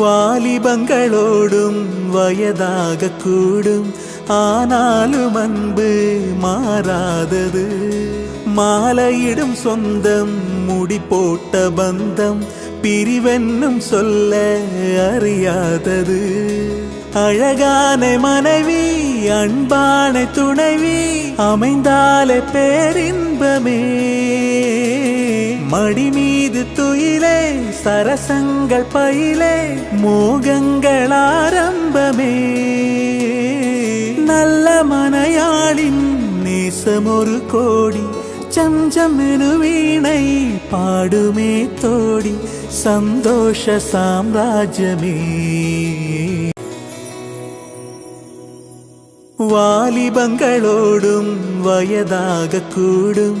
வாலிபங்களோடும் வயதாக கூடும். ஆனாலும் அன்பு மாறாதது. மாலையிடும் சொந்தம் முடி போட்ட பந்தம் பிரிவென்னும் சொல்ல அறியாதது. அழகான மனைவி அன்பான துணைவி அமைந்தாலே பேரின்பமே. மடி மீது துயிலே சரசங்கள் பயிலே மோகங்கள் ஆரம்பமே. நல்ல மனையாளின் நேசமொரு கோடி சஞ்சம் வீணை பாடுமே தோடி சந்தோஷ சாம்ராஜ்யமே. வாலிபங்களோடும் வயதாக கூடும்